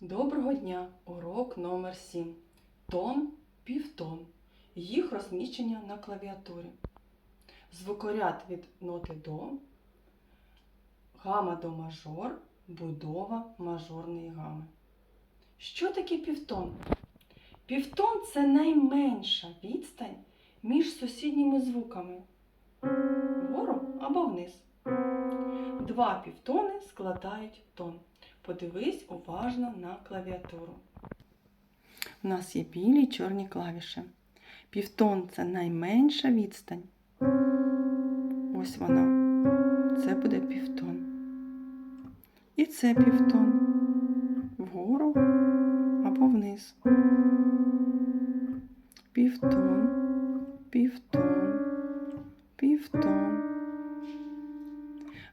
Доброго дня! Урок номер 7. Тон, півтон. Їх розміщення на клавіатурі. Звукоряд від ноти до, гама до мажор, будова мажорної гами. Що таке півтон? Півтон це найменша відстань між сусідніми звуками вгору або вниз. Два півтони складають тон. Подивись уважно на клавіатуру. У нас є білі й чорні клавіші. Півтон це найменша відстань. Ось вона. Це буде півтон. І це півтон. Вгору або вниз. Півтон, півтон, півтон.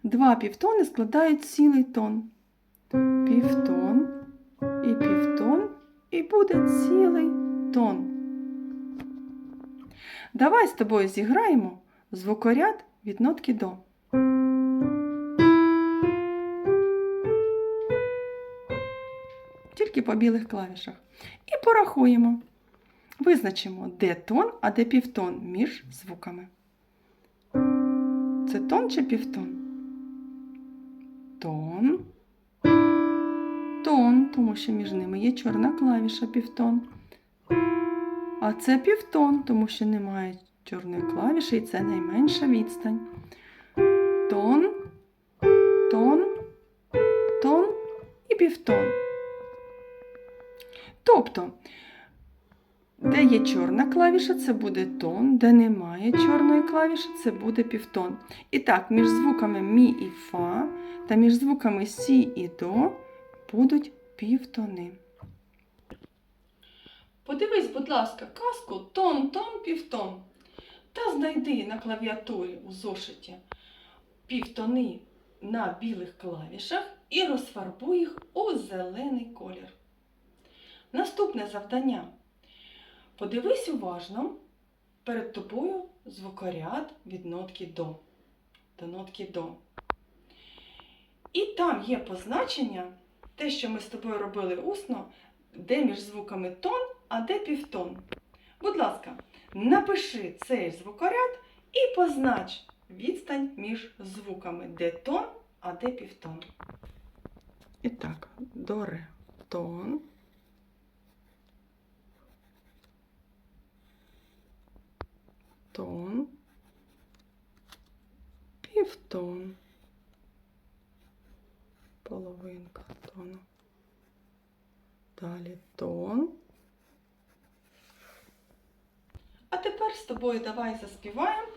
Два півтони складають цілий тон півтон і півтон, і буде цілий тон. Давай з тобою зіграємо звукоряд від нотки до. Тільки по білих клавішах. І порахуємо. Визначимо, де тон, а де півтон між звуками. Це тон чи півтон? Тон тому що між ними є чорна клавіша півтон. А це півтон, тому що немає чорної клавіші, і це найменша відстань. Тон, тон, тон і півтон. Тобто, де є чорна клавіша, це буде тон, де немає чорної клавіші, це буде півтон. І так, між звуками мі і фа та між звуками сі і до будуть півтони. Подивись, будь ласка, казку тон, тон, півтон. Та знайди на клавіатурі у зошиті півтони на білих клавішах і розфарбуй їх у зелений колір. Наступне завдання. Подивись уважно перед тобою звукоряд від нотки до. До нотки до. І там є позначення те, що ми з тобою робили усно, де між звуками тон, а де півтон. Будь ласка, напиши цей звукоряд і познач відстань між звуками, де тон, а де півтон. І так, до ре, тон. Тон, півтон половинка тону. Далі тон. А тепер з тобою давай заспіваємо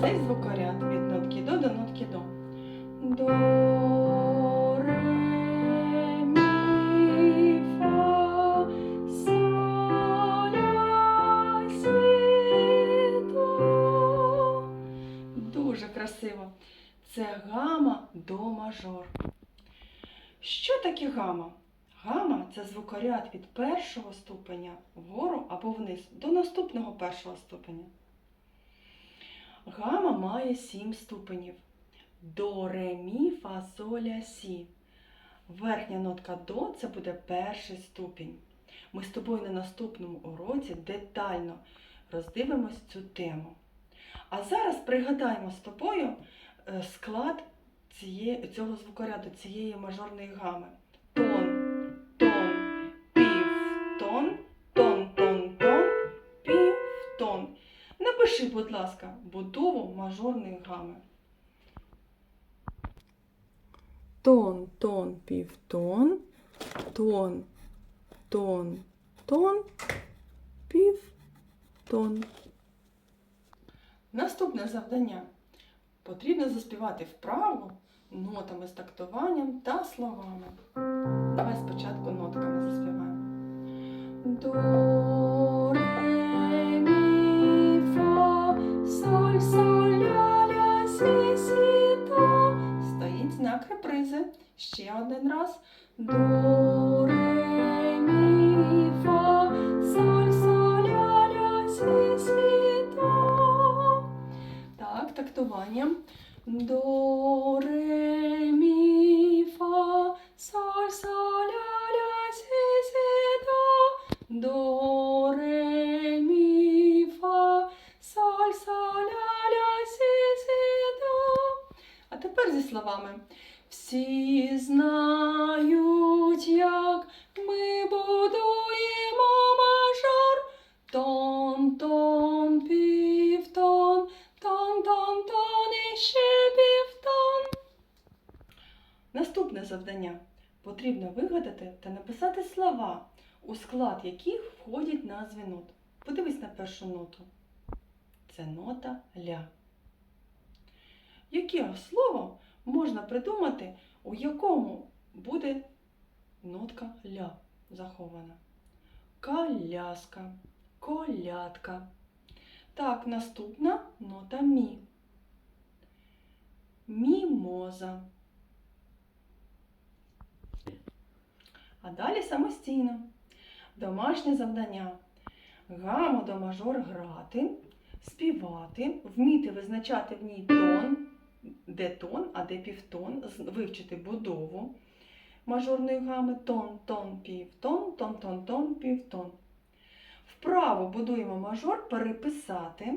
цей звукоряд від нотки до до нотки до. До, ре, мі, фа, красиво. Це гама до мажор. Що таке гама? Гама це звукоряд від першого ступеня вгору або вниз до наступного першого ступеня. Гама має сім ступенів. До, ре, мі, фа, соль, сі. Верхня нотка до це буде перший ступінь. Ми з тобою на наступному уроці детально роздивимось цю тему. А зараз пригадаємо з тобою склад цієї, цього звукоряду, цієї мажорної гами. Тон, тон, пів, тон, тон, тон, тон, пів, тон. Напиши, будь ласка, будову мажорної гами. Тон, тон, півтон, тон, тон, тон, пів, тон. Наступне завдання. Потрібно заспівати вправо нотами з тактуванням та словами. Давай спочатку нотками заспіваємо. Стоїть знак репризи. Ще один раз. До, Всі знають, як ми будуємо мажор. Тон, тон, півтон, тон, тон, тон і ще півтон. Наступне завдання. Потрібно вигадати та написати слова, у склад яких входять назви нот. Подивись на першу ноту. Це нота ля. Яке слово можна придумати, у якому буде нотка ля захована? Коляска, колядка. Так, наступна нота мі. Мімоза. А далі самостійно. Домашнє завдання. Гаму до мажор грати, співати, вміти визначати в ній тон, де тон, а де півтон, вивчити будову мажорної гами тон, тон, півтон, тон, тон, тон, півтон. Вправо будуємо мажор переписати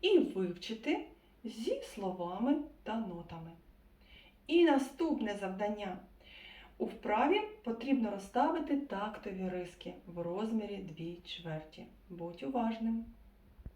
і вивчити зі словами та нотами. І наступне завдання. У вправі потрібно розставити тактові риски в розмірі 2 чверті. Будь уважним.